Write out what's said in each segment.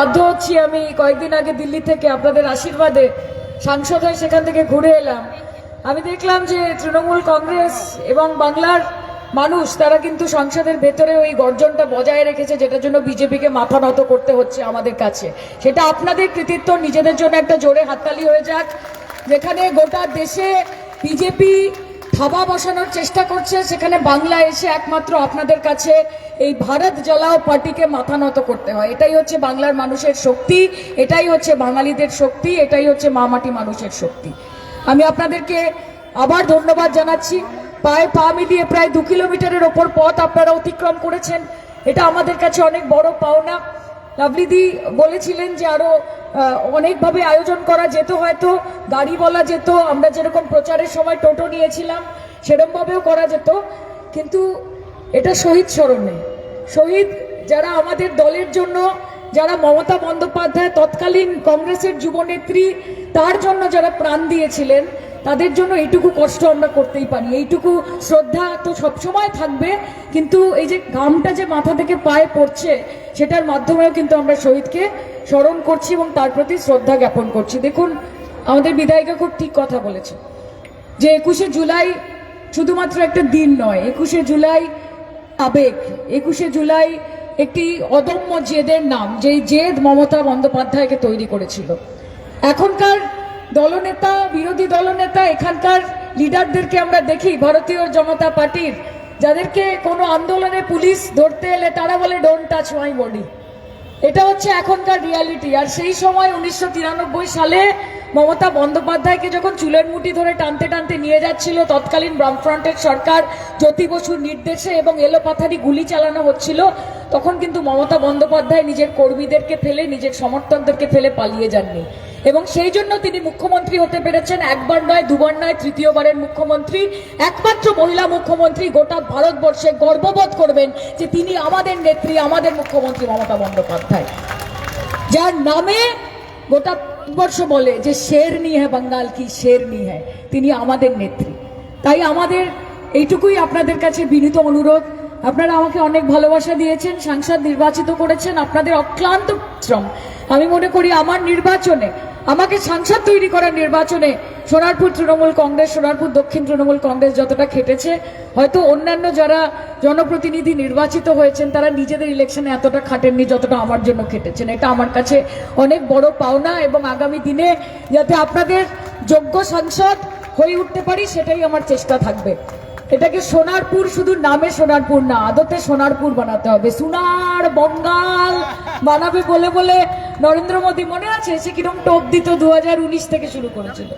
বাধ্য হচ্ছি আমি কয়েকদিন আগে দিল্লি থেকে আপনাদের আশীর্বাদে সাংসদ হয়ে সেখান থেকে ঘুরে এলাম। আমি দেখলাম যে তৃণমূল কংগ্রেস এবং বাংলার মানুষ, তারা কিন্তু সংসদের ভেতরে ওই গর্জনটা বজায় রেখেছে, যেটার জন্য বিজেপিকে মাথা নত করতে হচ্ছে আমাদের কাছে। সেটা আপনাদের কৃতিত্ব, নিজেদের জন্য একটা জোরে হাততালি হয়ে যাক। যেখানে গোটা দেশে বিজেপি থাবা বসানোর চেষ্টা করছে। সেখানে বাংলা এসে একমাত্র আপনাদের কাছে এই ভারত জ্বালাও পার্টিকে মাথা নত করতে হয়। এটাই হচ্ছে বাংলার মানুষের শক্তি, এটাই হচ্ছে বাঙালিদের শক্তি, এটাই হচ্ছে মামাটি মানুষের শক্তি। আমি আপনাদেরকে আবার ধন্যবাদ জানাচ্ছি। পায়ে পা মিলিয়ে প্রায় দু কিলোমিটারের ওপর পথ আপনারা অতিক্রম করেছেন। এটা আমাদের কাছে অনেক বড় পাওনা। লাভলিদি বলেছিলেন যে আরও অনেকভাবে আয়োজন করা যেত হয়তো, গাড়ি বলা যেত, আমরা যেরকম প্রচারের সময় টোটো নিয়েছিলাম, সেরকমভাবেও করা যেত। কিন্তু এটা শহীদ স্মরণে। শহীদ যারা আমাদের দলের জন্য, যারা মমতা বন্দ্যোপাধ্যায় তৎকালীন কংগ্রেসের যুবনেত্রী, তার জন্য যারা প্রাণ দিয়েছিলেন তাদের জন্য এইটুকু কষ্ট আমরা করতেই পারি। এইটুকু শ্রদ্ধা তো সবসময় থাকবে, কিন্তু এই যে ঘামটা যে মাথা থেকে পায়ে পড়ছে, সেটার মাধ্যমেও কিন্তু আমরা শহীদকে স্মরণ করছি এবং তার প্রতি শ্রদ্ধা জ্ঞাপন করছি। দেখুন, আমাদের বিধায়িকা খুব ঠিক কথা বলেছে যে একুশে জুলাই শুধুমাত্র একটা দিন নয়, একুশে জুলাই আবেগ, একুশে জুলাই একটি অদম্য জেদের নাম, যেই জেদ মমতা বন্দ্যোপাধ্যায়কে তৈরি করেছিল। এখনকার দলনেতা, বিরোধী দলনেতা, এখানকার লিডারদেরকে আমরা দেখি, ভারতীয় জনতা পার্টির। যাদেরকে কোনো আন্দোলনে পুলিশ ধরতে এলে তারা বলে ডোন্ট টাচ মাই বডি এটা হচ্ছে এখনকার রিয়ালিটি আর সেই সময় উনিশশো তিরানব্বই সালে মমতা বন্দ্যোপাধ্যায়কে যখন চুলের মুঠি ধরে টানতে টানতে নিয়ে যাচ্ছিল তৎকালীন বামফ্রন্টের সরকার, জ্যোতি বসুর নির্দেশে এবং এলোপাথারি গুলি চালানো হচ্ছিল, তখন কিন্তু মমতা বন্দ্যোপাধ্যায় নিজের কর্মীদেরকে ফেলে, নিজের সমর্থকদেরকে ফেলে পালিয়ে যাননি। এবং সেই জন্য তিনি মুখ্যমন্ত্রী হতে পেরেছেন, একবার নয়, দুবার নয়, তৃতীয়বারের মুখ্যমন্ত্রী। একমাত্র মহিলা মুখ্যমন্ত্রী গোটা ভারতবর্ষে গর্ববোধ করবেন যে তিনি আমাদের নেত্রী, আমাদের মুখ্যমন্ত্রী মমতা বন্দ্যোপাধ্যায়। যার নামে গোটা ভারতবর্ষ বলে যে শেরনি হ্যাঁ বাঙ্গাল কি শেরনি হ্যাঁ তিনি আমাদের নেত্রী। তাই আমাদের এইটুকুই আপনাদের কাছে বিনীত অনুরোধ। আপনারা আমাকে অনেক ভালোবাসা দিয়েছেন, সাংসদ নির্বাচিত করেছেন, আপনাদের অক্লান্ত শ্রম। আমি মনে করি আমার নির্বাচনে আমাকে সাংসদ তৈরি করার নির্বাচনে সোনারপুর তৃণমূল কংগ্রেস, সোনারপুর দক্ষিণ তৃণমূল কংগ্রেস যতটা খেটেছে, হয়তো অন্যান্য যারা জনপ্রতিনিধি নির্বাচিত হয়েছেন, তারা নিজেদের ইলেকশনে এতটা খাটেননি যতটা আমার জন্য খেটেছেন। এটা আমার কাছে অনেক বড় পাওনা এবং আগামী দিনে যাতে আপনাদের যোগ্য সাংসদ হয়ে উঠতে পারি, সেটাই আমার চেষ্টা থাকবে। এটাকে সোনারপুর শুধু নামে সোনারপুর না, আদতে সোনারপুর বানাতে হবে। সোনার বঙ্গাল বানাবে বলে বলে নরেন্দ্র মোদী মনে আছে? সে কিরম টোপ দিত দু থেকে শুরু করেছিল।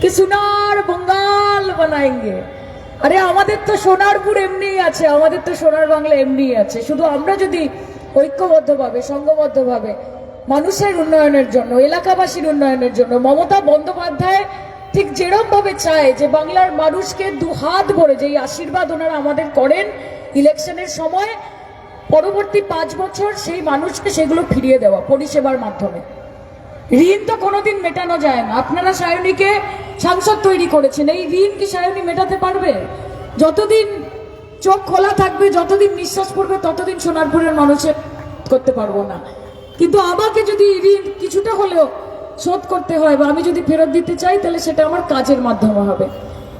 কি সোনার বঙ্গাল বানাएंगे আরে আমাদের তো সোনারপুর এমনিই আছে, আমাদের তো সোনার বাংলা এমনিই আছে। শুধু আমরা যদি ঐক্যবদ্ধভাবে, সংঘবদ্ধভাবে মানুষের উন্নয়নের জন্য, এলাকাবাসীর উন্নয়নের জন্য, মমতা বন্দ্যোপাধ্যায় ঠিক যেরকম ভাবে চায় যে বাংলার মানুষকে দু হাত ভরে যে এই আশীর্বাদ ওনারা আমাদের করেন ইলেকশনের সময় পরবর্তী পাঁচ বছর সেই মানুষকে সেগুলো ফিরিয়ে দেওয়া পরিষেবার মাধ্যমে। ঋণ তো কোনোদিন মেটানো যায় না। আপনারা সায়নীকে সাংসদ তৈরি করেছেন। এই ঋণ কি সায়নী মেটাতে পারবে? যতদিন চোখ খোলা থাকবে, যতদিন নিঃশ্বাস পড়বে, ততদিন সোনারপুরের মানুষের করতে পারব না। কিন্তু আমাকে যদি ঋণ কিছুটা হলেও শোধ করতে হয় বা আমি যদি ফেরত দিতে চাই, তাহলে সেটা আমার কাজের মাধ্যমে হবে।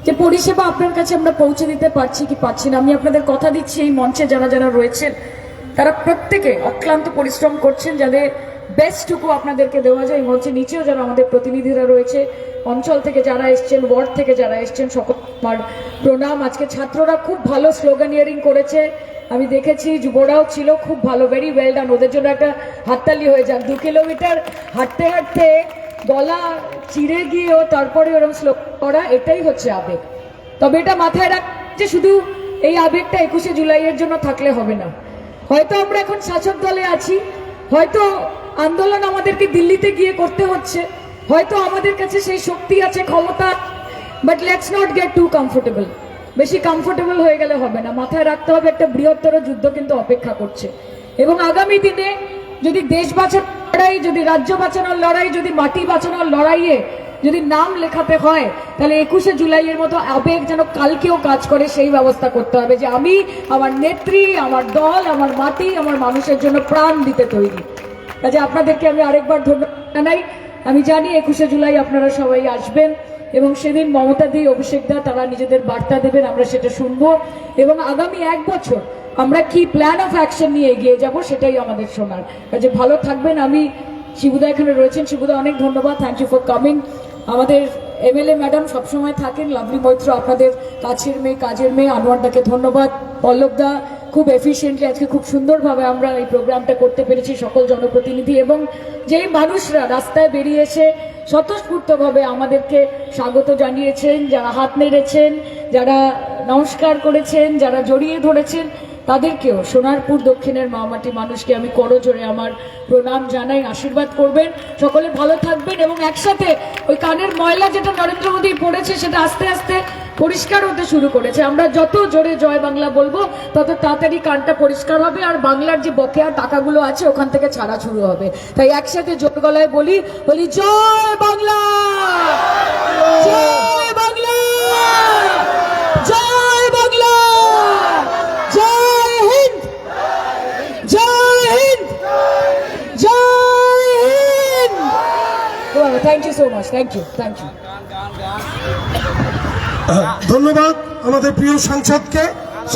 যে পরিষেবা আপনার কাছে আমরা পৌঁছে দিতে পারছি কি পারছি না, আমি আপনাদের কথা দিচ্ছি, এই মঞ্চে যারা যারা রয়েছেন তারা প্রত্যেকে অক্লান্ত পরিশ্রম করছেন যাদের বেস্টটুকু আপনাদেরকে দেওয়া যায় মঞ্চে নিচেও যারা আমাদের প্রতিনিধিরা রয়েছে, অঞ্চল থেকে যারা এসছেন, ওয়ার্ড থেকে যারা এসছেন, সকল প্রণাম। আজকে ছাত্ররা খুব ভালো স্লোগানিয়ারিং করেছে। আমি দেখেছি যুবরাও ছিল খুব ভালো ভেরি ওয়েল ডান ওদের জন্য একটা হাততালি হয়ে যাক। দু কিলোমিটার হাঁটতে হাঁটতে গলা চিড়ে গিয়েও তারপরে ওরকম স্লো করা, এটাই হচ্ছে আবেগ। তবে এটা মাথায় রাখছে শুধু এই আবেগটা একুশে জুলাইয়ের জন্য থাকলে হবে না। হয়তো আমরা এখন শাসক দলে আছি, হয়তো আন্দোলন আমাদেরকে দিল্লিতে গিয়ে করতে হচ্ছে, হয়তো আমাদের কাছে সেই শক্তি আছে, ক্ষমতা but let's not get too comfortable বেশি কমফোর্টেবল হয়ে গেলে হবে না। মাথায় রাখতে হবে একটা বৃহত্তর যুদ্ধ কিন্তু অপেক্ষা করছে। এবং আগামী দিনে যদি দেশ বাঁচানোর লড়াই, যদি রাজ্য বাঁচানোর লড়াই, যদি মাটি বাঁচানোর লড়াইয়ে যদি নাম লেখাতে হয়, তাহলে একুশে জুলাইয়ের মতো আবেগ যেন কালকেও কাজ করে, সেই ব্যবস্থা করতে হবে যে আমি, আমার নেত্রী, আমার দল, আমার মাটি, আমার মানুষের জন্য প্রাণ দিতে তৈরি। কাজে আপনাদেরকে আমি আরেকবার ধন্যবাদ জানাই। আমি জানি একুশে জুলাই আপনারা সবাই আসবেন এবং সেদিন মমতা দি, অভিষেক দা, তারা নিজেদের বার্তা দেবেন, আমরা সেটা শুনব। এবং আগামী এক বছর আমরা কি প্ল্যান অফ অ্যাকশন নিয়ে এগিয়ে যাব, সেটাই আমাদের শোনার কাজে ভালো থাকবেন। আমি শিবুদা এখানে রয়েছেন। শিবুদা, অনেক ধন্যবাদ। থ্যাংক ইউ ফর কামিং আমাদের এমএলএ ম্যাডাম সবসময় থাকেন লাভলি মৈত্র আপনাদের কাছের মেয়ে, কাজের মেয়ে, আনোয়ারদাকে ধন্যবাদ। পল্লবদা খুব এফিসিয়েন্টলি আজকে খুব সুন্দরভাবে আমরা এই প্রোগ্রামটা করতে পেরেছি সকল জনপ্রতিনিধি এবং যেই মানুষরা রাস্তায় বেরিয়ে এসে স্বতঃস্ফূর্তভাবে আমাদেরকে স্বাগত জানিয়েছেন, যারা হাত নেড়েছেন, যারা নমস্কার করেছেন, যারা জড়িয়ে ধরেছেন তাদেরকেও সোনারপুর দক্ষিণের মামাটি মানুষকে আমি করজোরে আমার প্রণাম জানাই, আশীর্বাদ করবেন। সকলে ভালো থাকবেন এবং একসাথে ওই কানের ময়লা যেটা নরেন্দ্র মোদী পড়েছে সেটা আস্তে আস্তে পরিষ্কার হতে শুরু করেছে। আমরা যত জোরে জয় বাংলা বলব, তত তাড়াতাড়ি কানটা পরিষ্কার হবে আর বাংলার যে বকেয়া টাকাগুলো আছে ওখান থেকে ছাড়া শুরু হবে। তাই একসাথে জোর গলায় বলি বলি, জয় বাংলা! জয়! বাংলা জয় বাংলা জয় হিন্দ জয় হিন্দ জয় Hind thank you so much thank you thank you ধন্যবাদ আমাদের প্রিয় সাংসদকে।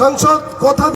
সাংসদ কথা